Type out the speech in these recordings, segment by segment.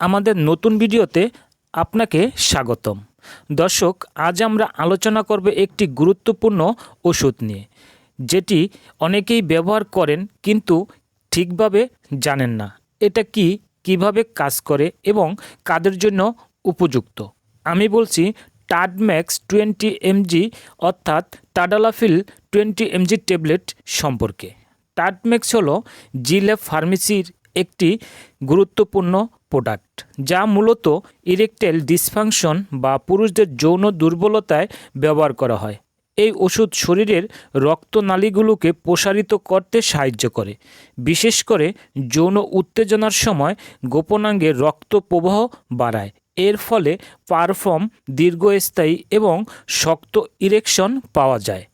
আমাদের নতুন ভিডিওতে আপনাকে স্বাগতম। দর্শক, আজ আমরা আলোচনা করব একটি গুরুত্বপূর্ণ ওষুধ নিয়ে, যেটি অনেকেই ব্যবহার করেন কিন্তু ঠিকভাবে জানেন না। এটা কি, কীভাবে কাজ করে এবং কাদের জন্য উপযুক্ত? আমি বলছি টাডম্যাক্স টোয়েন্টি এমজি, অর্থাৎ টাডালাফিল টোয়েন্টি এমজি ট্যাবলেট সম্পর্কে। টাডম্যাক্স হলো জিল্যাব ফার্মেসির একটি গুরুত্বপূর্ণ প্রোডাক্ট, যা মূলত ইরেকটেল ডিসফাংশন বা পুরুষদের যৌন দুর্বলতায় ব্যবহার করা হয়। এই ওষুধ শরীরের রক্তনালীগুলোকে প্রসারিত করতে সাহায্য করে, বিশেষ করে যৌন উত্তেজনার সময় গোপনাঙ্গে রক্ত প্রবাহ বাড়ায়। এর ফলে পারফর্ম, দীর্ঘস্থায়ী এবং শক্ত ইরেকশন পাওয়া যায়।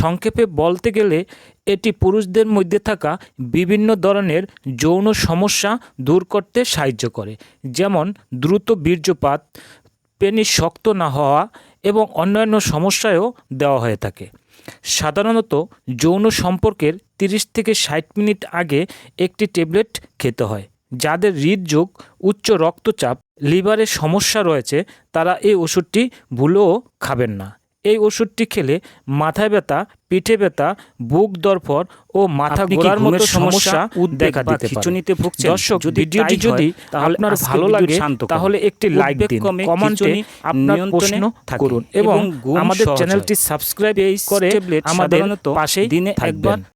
সংক্ষেপে বলতে গেলে, এটি পুরুষদের মধ্যে থাকা বিভিন্ন ধরনের যৌন সমস্যা দূর করতে সাহায্য করে। যেমন, দ্রুত বীর্যপাত, পেনি শক্ত না হওয়া এবং অন্যান্য সমস্যায়ও দেওয়া হয়ে থাকে। সাধারণত, যৌন সম্পর্কের তিরিশ থেকে ষাট মিনিট আগে একটি ট্যাবলেট খেতে হয়, যাদের হৃদযোগ উচ্চ রক্তচাপ লিভারের সমস্যা রয়েছে, তারা এই ওষুধটি ভুলেও খাবেন না। এই ওষুধটি খেলে মাথায় ব্যথা পিঠে ব্যথা বুক দরফর ও মাথা ঘোরার মতো সমস্যা দেখা দিতে পারে? খিঁচুনিতে ভুগছেন? দর্শক যদি ভিডিওটি যদি আপনার ভালো লাগে তাহলে একটি লাইক দিন কমেন্টে আপনার প্রশ্ন করুন এবং আমাদের চ্যানেলটি সাবস্ক্রাইব করে আমাদের পাশেই দিনে একবার